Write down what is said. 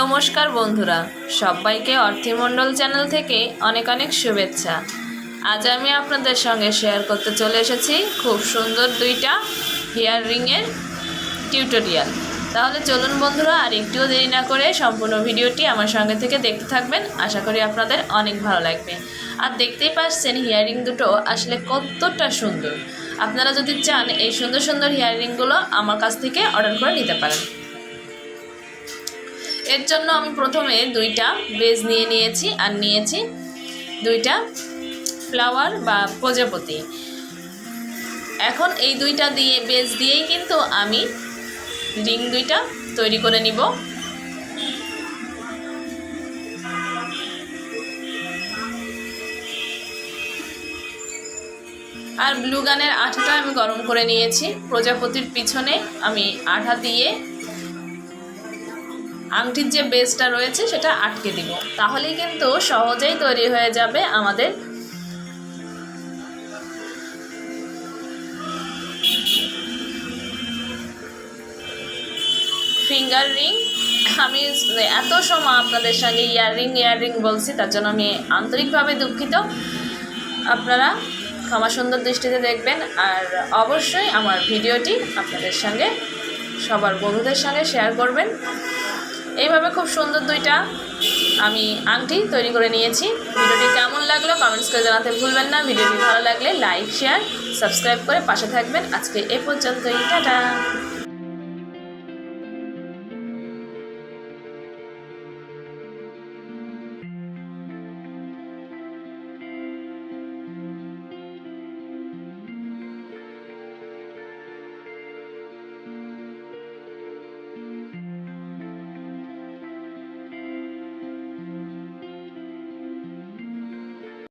নমস্কার বন্ধুরা, সবাইকে অর্থিমণ্ডল চ্যানেল থেকে অনেক অনেক শুভেচ্ছা। আজ আমি আপনাদের সঙ্গে শেয়ার করতে চলে এসেছি খুব সুন্দর দুইটা হেয়ার রিংয়ের টিউটোরিয়াল তাহলে চলুন বন্ধুরা, আর একটুও দেরি না করে সম্পূর্ণ ভিডিওটি আমার সঙ্গে থেকে দেখতে থাকবেন। আশা করি আপনাদের অনেক ভালো লাগবে। আর দেখতেই পাচ্ছেন হিয়ারিং দুটো আসলে কতটা সুন্দর। আপনারা যদি চান এই সুন্দর সুন্দর হিয়ারিংগুলো আমার কাছ থেকে অর্ডার করে নিতে পারেন। এর জন্য আমি প্রথমে দুইটা বেজ নিয়ে নিয়েছি আর নিয়েছি দুইটা ফ্লাওয়ার বা প্রজাপতি। এখন এই দুইটা দিয়ে বেজ দিয়েই কিন্তু আমি রিং দুইটা তৈরি করে নিব। আর ব্লু গানের আঠাটা আমি গরম করে নিয়েছি। প্রজাপতির পিছনে আমি আঠা দিয়ে আংটির যে বেসটা রয়েছে সেটা আটকে দিব। তাহলেই কিন্তু সহজেই তৈরি হয়ে যাবে আমাদের ফিঙ্গার রিং আমি এত সময় আপনাদের সঙ্গে ইয়াররিং ইয়াররিং বলছি, তার জন্য আমি আন্তরিকভাবে দুঃখিত। আপনারা ক্ষমা সুন্দর দৃষ্টিতে দেখবেন আর অবশ্যই আমার ভিডিওটি আপনাদের সঙ্গে, সবার বন্ধুদের সঙ্গে শেয়ার করবেন। এইভাবে খুব সুন্দর দুইটা আমি আংটি তৈরি করে নিয়েছি। ভিডিওটি কেমন লাগল কমেন্টস করে জানাতে ভুলবেন না। ভিডিওটি ভালো লাগলে লাইক, শেয়ার, সাবস্ক্রাইব করে পাশে থাকবেন। আজকে এ পর্যন্তই। টাটা!